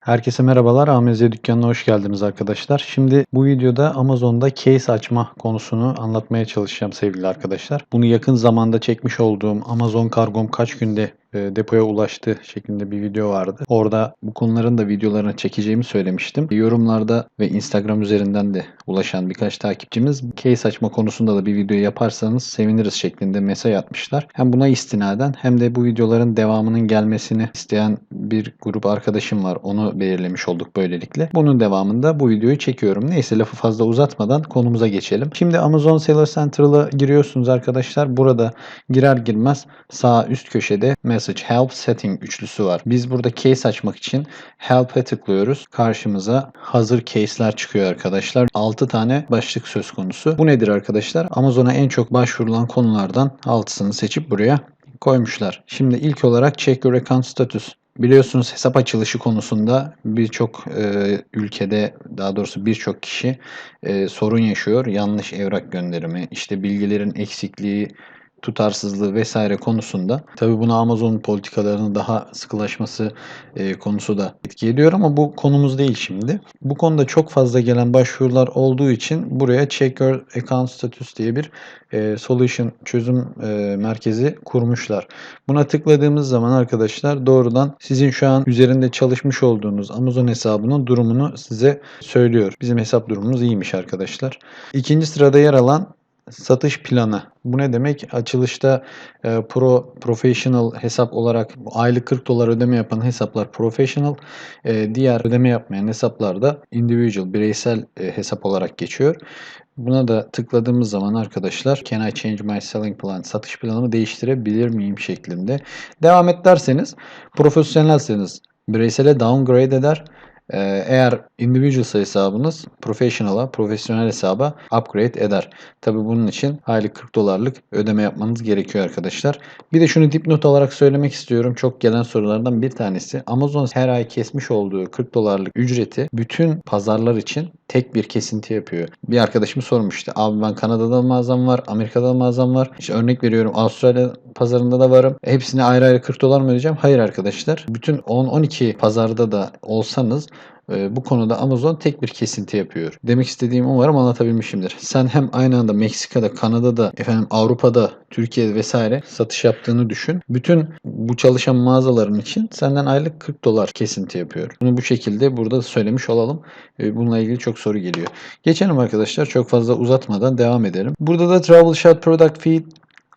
Herkese merhabalar. AMZ Dükkanı'na hoş geldiniz arkadaşlar. Şimdi bu videoda Amazon'da case açma konusunu anlatmaya çalışacağım sevgili arkadaşlar. Bunu yakın zamanda çekmiş olduğum Amazon kargom kaç günde depoya ulaştı şeklinde bir video vardı. Orada bu konuların da videolarını çekeceğimi söylemiştim. Yorumlarda ve Instagram üzerinden de ulaşan birkaç takipçimiz case açma konusunda da bir video yaparsanız seviniriz şeklinde mesaj atmışlar. Hem buna istinaden hem de bu videoların devamının gelmesini isteyen bir grup arkadaşım var. Onu belirlemiş olduk böylelikle. Bunun devamında bu videoyu çekiyorum. Neyse lafı fazla uzatmadan konumuza geçelim. Şimdi Amazon Seller Central'a giriyorsunuz arkadaşlar. Burada girer girmez sağ üst köşede Message Help Setting üçlüsü var. Biz burada case açmak için Help'e tıklıyoruz. Karşımıza hazır case'ler çıkıyor arkadaşlar. 6 tane başlık söz konusu. Bu nedir arkadaşlar? Amazon'a en çok başvurulan konulardan 6'sını seçip buraya koymuşlar. Şimdi ilk olarak Check Your Account Status. Biliyorsunuz hesap açılışı konusunda birçok e, ülkede daha doğrusu birçok kişi e, sorun yaşıyor. Yanlış evrak gönderimi, işte bilgilerin eksikliği, tutarsızlığı vesaire konusunda. Tabi buna Amazon politikalarının daha sıkılaşması e, konusu da etki ediyor ama bu konumuz değil şimdi. Bu konuda çok fazla gelen başvurular olduğu için buraya Check Your Account Status diye bir e, solution çözüm e, merkezi kurmuşlar. Buna tıkladığımız zaman arkadaşlar doğrudan sizin şu an üzerinde çalışmış olduğunuz Amazon hesabının durumunu size söylüyor. Bizim hesap durumumuz iyiymiş arkadaşlar. İkinci sırada yer alan satış planı. Bu ne demek? Açılışta e, pro professional hesap olarak aylık 40 dolar ödeme yapan hesaplar professional, e, diğer ödeme yapmayan hesaplar da individual, bireysel e, hesap olarak geçiyor. Buna da tıkladığımız zaman arkadaşlar Can I change my selling plan? Satış planımı değiştirebilir miyim şeklinde. Devam et derseniz profesyonelseniz bireysele downgrade eder. Ee, Eğer individual hesabınız professional'a, profesyonel hesaba upgrade eder. Tabi bunun için aylık 40 dolarlık ödeme yapmanız gerekiyor arkadaşlar. Bir de şunu dipnot olarak söylemek istiyorum. Çok gelen sorulardan bir tanesi. Amazon her ay kesmiş olduğu 40 dolarlık ücreti bütün pazarlar için tek bir kesinti yapıyor. Bir arkadaşım sormuştu. Abi ben Kanada'da mağazam var, Amerika'da mağazam var. İşte örnek veriyorum Avustralya pazarında da varım. Hepsine ayrı ayrı 40 dolar mı ödeyeceğim? Hayır arkadaşlar. Bütün 10-12 pazarda da olsanız bu konuda Amazon tek bir kesinti yapıyor. Demek istediğim umarım anlatabilmişimdir. Sen hem aynı anda Meksika'da, Kanada'da, efendim Avrupa'da, Türkiye'de vesaire satış yaptığını düşün. Bütün bu çalışan mağazaların için senden aylık 40 dolar kesinti yapıyor. Bunu bu şekilde burada söylemiş olalım. E, Bununla ilgili çok soru geliyor. Geçelim arkadaşlar. Çok fazla uzatmadan devam edelim. Burada da Troubleshot Product Feed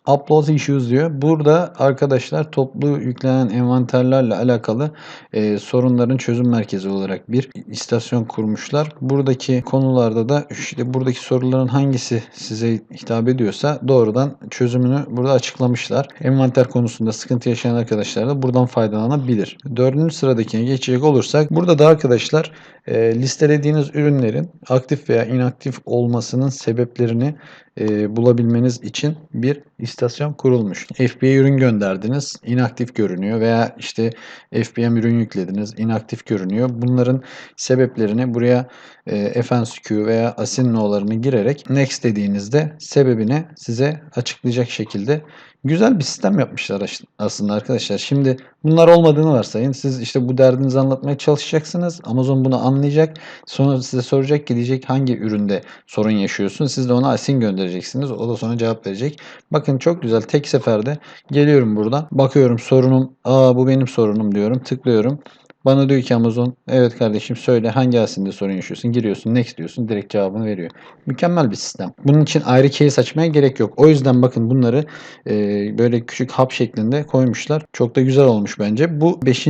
Upload issues diyor. Burada arkadaşlar toplu yüklenen envanterlerle alakalı e, sorunların çözüm merkezi olarak bir istasyon kurmuşlar. Buradaki konularda da işte buradaki soruların hangisi size hitap ediyorsa doğrudan çözümünü burada açıklamışlar. Envanter konusunda sıkıntı yaşayan arkadaşlar da buradan faydalanabilir. Dördüncü sıradakine geçecek olursak burada da arkadaşlar e, listelediğiniz ürünlerin aktif veya inaktif olmasının sebeplerini e, bulabilmeniz için bir istasyon kurulmuş. FBA ürün gönderdiniz, inaktif görünüyor veya işte FBM ürün yüklediniz, inaktif görünüyor. Bunların sebeplerini buraya e, FNSQ veya ASIN no'larını girerek next dediğinizde sebebini size açıklayacak şekilde güzel bir sistem yapmışlar aslında arkadaşlar. Şimdi bunlar olmadığını varsayın. Siz işte bu derdinizi anlatmaya çalışacaksınız. Amazon bunu anlayacak. Sonra size soracak ki diyecek hangi üründe sorun yaşıyorsun. Siz de ona asin göndereceksiniz. O da sonra cevap verecek. Bakın çok güzel. Tek seferde geliyorum buradan. Bakıyorum sorunum. Aa bu benim sorunum diyorum. Tıklıyorum. Bana diyor ki Amazon evet kardeşim söyle hangi asinde sorun yaşıyorsun. Giriyorsun next diyorsun direkt cevabını veriyor. Mükemmel bir sistem. Bunun için ayrı case açmaya gerek yok. O yüzden bakın bunları e, böyle küçük hap şeklinde koymuşlar. Çok da güzel olmuş bence. Bu 5.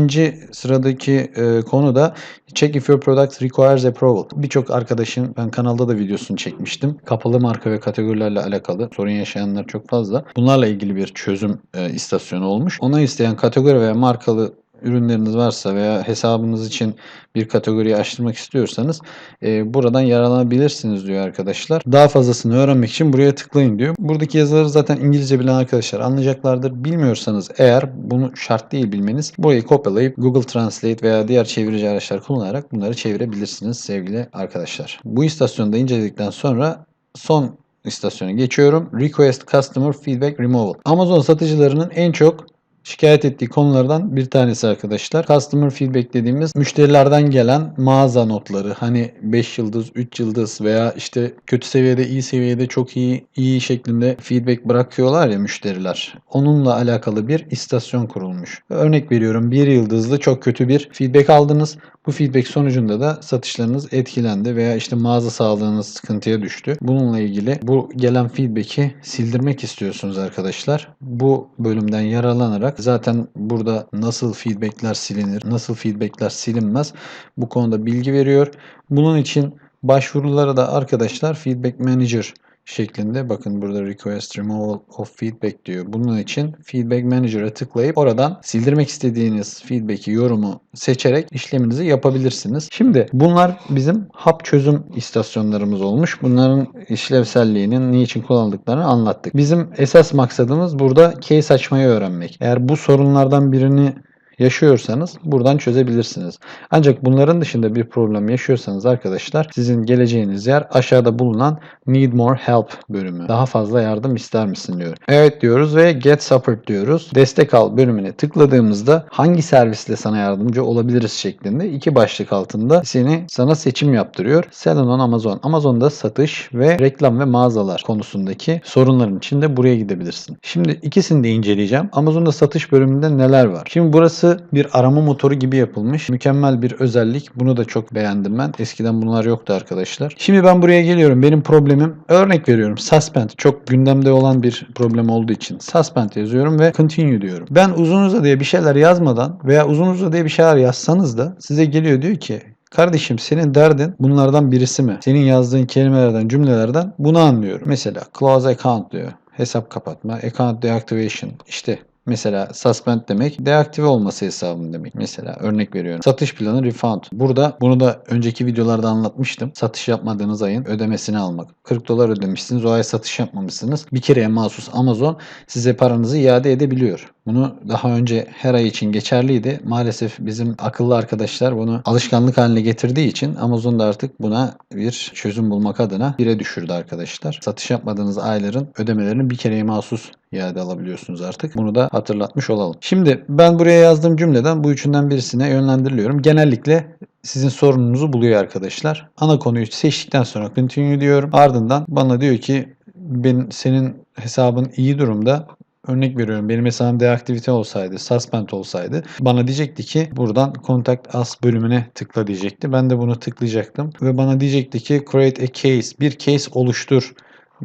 sıradaki e, konu da Check if your product requires approval. Birçok arkadaşın ben kanalda da videosunu çekmiştim. Kapalı marka ve kategorilerle alakalı sorun yaşayanlar çok fazla. Bunlarla ilgili bir çözüm e, istasyonu olmuş. Ona isteyen kategori veya markalı ürünleriniz varsa veya hesabınız için bir kategoriyi açtırmak istiyorsanız e, buradan yararlanabilirsiniz diyor arkadaşlar. Daha fazlasını öğrenmek için buraya tıklayın diyor. Buradaki yazıları zaten İngilizce bilen arkadaşlar anlayacaklardır. Bilmiyorsanız eğer bunu şart değil bilmeniz burayı kopyalayıp Google Translate veya diğer çevirici araçlar kullanarak bunları çevirebilirsiniz sevgili arkadaşlar. Bu istasyonu da inceledikten sonra son istasyona geçiyorum. Request Customer Feedback Removal. Amazon satıcılarının en çok şikayet ettiği konulardan bir tanesi arkadaşlar. Customer feedback dediğimiz müşterilerden gelen mağaza notları. Hani 5 yıldız, 3 yıldız veya işte kötü seviyede, iyi seviyede çok iyi, iyi şeklinde feedback bırakıyorlar ya müşteriler. Onunla alakalı bir istasyon kurulmuş. Örnek veriyorum bir yıldızlı çok kötü bir feedback aldınız. Bu feedback sonucunda da satışlarınız etkilendi veya işte mağaza sağlığınız sıkıntıya düştü. Bununla ilgili bu gelen feedback'i sildirmek istiyorsunuz arkadaşlar. Bu bölümden yararlanarak zaten burada nasıl feedback'ler silinir, nasıl feedback'ler silinmez bu konuda bilgi veriyor. Bunun için başvurulara da arkadaşlar Feedback Manager şeklinde bakın burada request removal of feedback diyor. Bunun için feedback manager'a tıklayıp oradan sildirmek istediğiniz feedback'i yorumu seçerek işleminizi yapabilirsiniz. Şimdi bunlar bizim hap çözüm istasyonlarımız olmuş. Bunların işlevselliğinin niçin kullanıldıklarını anlattık. Bizim esas maksadımız burada case açmayı öğrenmek. Eğer bu sorunlardan birini yaşıyorsanız buradan çözebilirsiniz. Ancak bunların dışında bir problem yaşıyorsanız arkadaşlar sizin geleceğiniz yer aşağıda bulunan Need More Help bölümü. Daha fazla yardım ister misin diyor. Evet diyoruz ve Get Support diyoruz. Destek al bölümüne tıkladığımızda hangi servisle sana yardımcı olabiliriz şeklinde iki başlık altında seni sana seçim yaptırıyor. Sell on Amazon. Amazon'da satış ve reklam ve mağazalar konusundaki sorunların içinde buraya gidebilirsin. Şimdi ikisini de inceleyeceğim. Amazon'da satış bölümünde neler var? Şimdi burası bir arama motoru gibi yapılmış. Mükemmel bir özellik. Bunu da çok beğendim ben. Eskiden bunlar yoktu arkadaşlar. Şimdi ben buraya geliyorum. Benim problemim örnek veriyorum. Suspend. Çok gündemde olan bir problem olduğu için suspend yazıyorum ve continue diyorum. Ben uzun uzadıya bir şeyler yazmadan veya uzun uzadıya bir şeyler yazsanız da size geliyor diyor ki Kardeşim senin derdin bunlardan birisi mi? Senin yazdığın kelimelerden, cümlelerden bunu anlıyorum. Mesela close account diyor. Hesap kapatma, account deactivation. İşte Mesela suspend demek deaktive olması hesabın demek. Mesela örnek veriyorum. Satış planı refund. Burada bunu da önceki videolarda anlatmıştım. Satış yapmadığınız ayın ödemesini almak. 40 dolar ödemişsiniz o ay satış yapmamışsınız. Bir kereye mahsus Amazon size paranızı iade edebiliyor. Bunu daha önce her ay için geçerliydi. Maalesef bizim akıllı arkadaşlar bunu alışkanlık haline getirdiği için Amazon da artık buna bir çözüm bulmak adına bire düşürdü arkadaşlar. Satış yapmadığınız ayların ödemelerini bir kereye mahsus iade alabiliyorsunuz artık. Bunu da hatırlatmış olalım. Şimdi ben buraya yazdığım cümleden bu üçünden birisine yönlendiriliyorum. Genellikle sizin sorununuzu buluyor arkadaşlar. Ana konuyu seçtikten sonra continue diyorum. Ardından bana diyor ki ben senin hesabın iyi durumda. Örnek veriyorum benim hesabım deaktivite olsaydı, suspend olsaydı bana diyecekti ki buradan contact us bölümüne tıkla diyecekti. Ben de bunu tıklayacaktım ve bana diyecekti ki create a case, bir case oluştur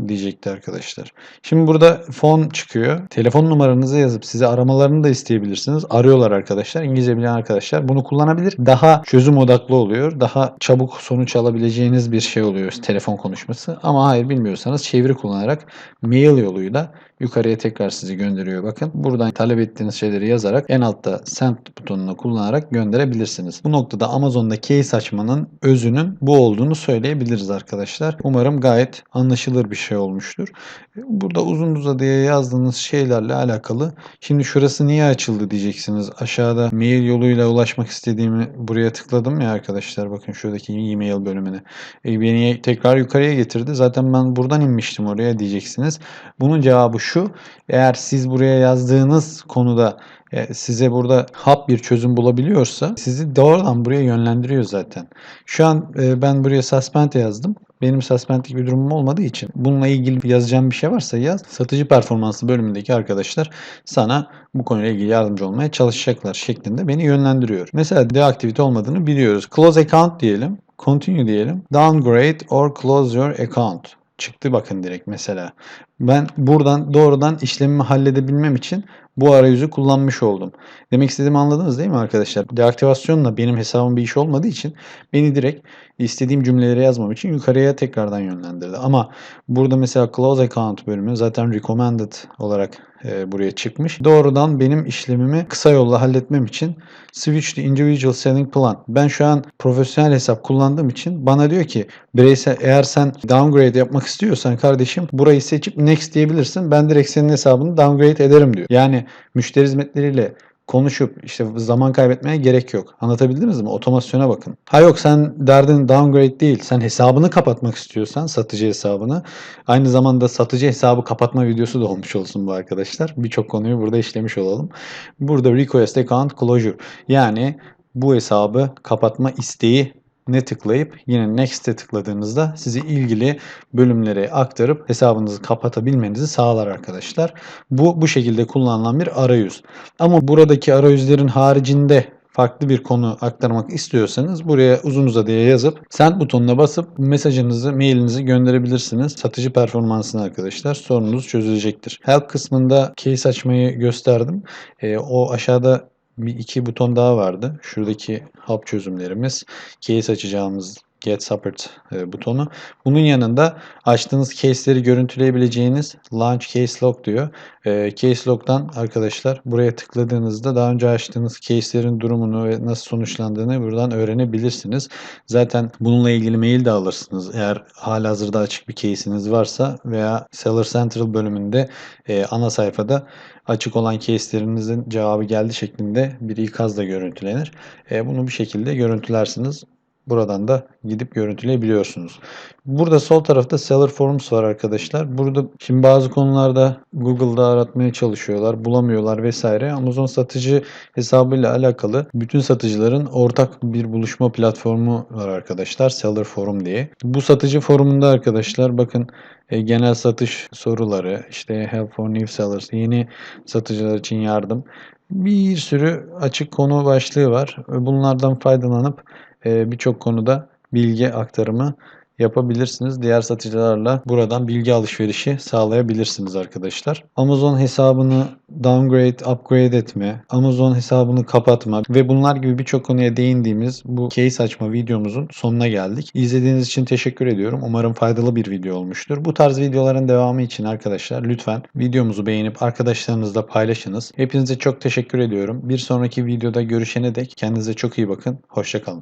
diyecekti arkadaşlar. Şimdi burada fon çıkıyor. Telefon numaranızı yazıp size aramalarını da isteyebilirsiniz. Arıyorlar arkadaşlar. İngilizce bilen arkadaşlar bunu kullanabilir. Daha çözüm odaklı oluyor. Daha çabuk sonuç alabileceğiniz bir şey oluyor telefon konuşması. Ama hayır bilmiyorsanız çeviri kullanarak mail yoluyla yukarıya tekrar sizi gönderiyor. Bakın buradan talep ettiğiniz şeyleri yazarak en altta send butonunu kullanarak gönderebilirsiniz. Bu noktada Amazon'da case açmanın özünün bu olduğunu söyleyebiliriz arkadaşlar. Umarım gayet anlaşılır bir şey olmuştur. Burada uzun uzadıya yazdığınız şeylerle alakalı şimdi şurası niye açıldı diyeceksiniz. Aşağıda mail yoluyla ulaşmak istediğimi buraya tıkladım ya arkadaşlar. Bakın şuradaki e-mail bölümüne. E, beni tekrar yukarıya getirdi. Zaten ben buradan inmiştim oraya diyeceksiniz. Bunun cevabı şu. Eğer siz buraya yazdığınız konuda e, size burada hap bir çözüm bulabiliyorsa sizi doğrudan buraya yönlendiriyor zaten. Şu an e, ben buraya suspend yazdım. Benim suspendlik bir durumum olmadığı için bununla ilgili yazacağım bir şey varsa yaz. Satıcı performansı bölümündeki arkadaşlar sana bu konuyla ilgili yardımcı olmaya çalışacaklar şeklinde beni yönlendiriyor. Mesela deaktivite olmadığını biliyoruz. Close account diyelim. Continue diyelim. Downgrade or close your account çıktı bakın direkt mesela. Ben buradan doğrudan işlemimi halledebilmem için bu arayüzü kullanmış oldum. Demek istediğimi anladınız değil mi arkadaşlar? Deaktivasyonla benim hesabım bir iş olmadığı için beni direkt istediğim cümleleri yazmam için yukarıya tekrardan yönlendirdi. Ama burada mesela close account bölümü zaten recommended olarak e, buraya çıkmış. Doğrudan benim işlemimi kısa yolla halletmem için switch to individual selling plan. Ben şu an profesyonel hesap kullandığım için bana diyor ki bireysel eğer sen downgrade yapmak istiyorsan kardeşim burayı seçip next diyebilirsin. Ben direkt senin hesabını downgrade ederim diyor. Yani müşteri hizmetleriyle konuşup işte zaman kaybetmeye gerek yok. Anlatabildiniz mi? Otomasyona bakın. Ha yok sen derdin downgrade değil. Sen hesabını kapatmak istiyorsan satıcı hesabını. Aynı zamanda satıcı hesabı kapatma videosu da olmuş olsun bu arkadaşlar. Birçok konuyu burada işlemiş olalım. Burada request account closure. Yani bu hesabı kapatma isteği ne tıklayıp yine next'e tıkladığınızda sizi ilgili bölümlere aktarıp hesabınızı kapatabilmenizi sağlar arkadaşlar. Bu bu şekilde kullanılan bir arayüz. Ama buradaki arayüzlerin haricinde farklı bir konu aktarmak istiyorsanız buraya uzun uzadıya yazıp send butonuna basıp mesajınızı, mailinizi gönderebilirsiniz. Satıcı performansına arkadaşlar sorununuz çözülecektir. Help kısmında case açmayı gösterdim. Ee, o aşağıda bir iki buton daha vardı. Şuradaki help çözümlerimiz, case açacağımız Get Support e, butonu. Bunun yanında açtığınız case'leri görüntüleyebileceğiniz Launch Case Log diyor. E, case Log'dan arkadaşlar buraya tıkladığınızda daha önce açtığınız case'lerin durumunu ve nasıl sonuçlandığını buradan öğrenebilirsiniz. Zaten bununla ilgili mail de alırsınız. Eğer halihazırda açık bir case'iniz varsa veya Seller Central bölümünde e, ana sayfada açık olan case'lerinizin cevabı geldi şeklinde bir ikaz da görüntülenir. Bunu bir şekilde görüntülersiniz. Buradan da gidip görüntüleyebiliyorsunuz. Burada sol tarafta Seller Forms var arkadaşlar. Burada şimdi bazı konularda Google'da aratmaya çalışıyorlar, bulamıyorlar vesaire. Amazon satıcı hesabıyla alakalı bütün satıcıların ortak bir buluşma platformu var arkadaşlar. Seller Forum diye. Bu satıcı forumunda arkadaşlar bakın e, genel satış soruları, işte Help for New Sellers, yeni satıcılar için yardım. Bir sürü açık konu başlığı var. Bunlardan faydalanıp birçok konuda bilgi aktarımı yapabilirsiniz. Diğer satıcılarla buradan bilgi alışverişi sağlayabilirsiniz arkadaşlar. Amazon hesabını downgrade, upgrade etme, Amazon hesabını kapatma ve bunlar gibi birçok konuya değindiğimiz bu case açma videomuzun sonuna geldik. İzlediğiniz için teşekkür ediyorum. Umarım faydalı bir video olmuştur. Bu tarz videoların devamı için arkadaşlar lütfen videomuzu beğenip arkadaşlarınızla paylaşınız. Hepinize çok teşekkür ediyorum. Bir sonraki videoda görüşene dek kendinize çok iyi bakın. Hoşçakalın.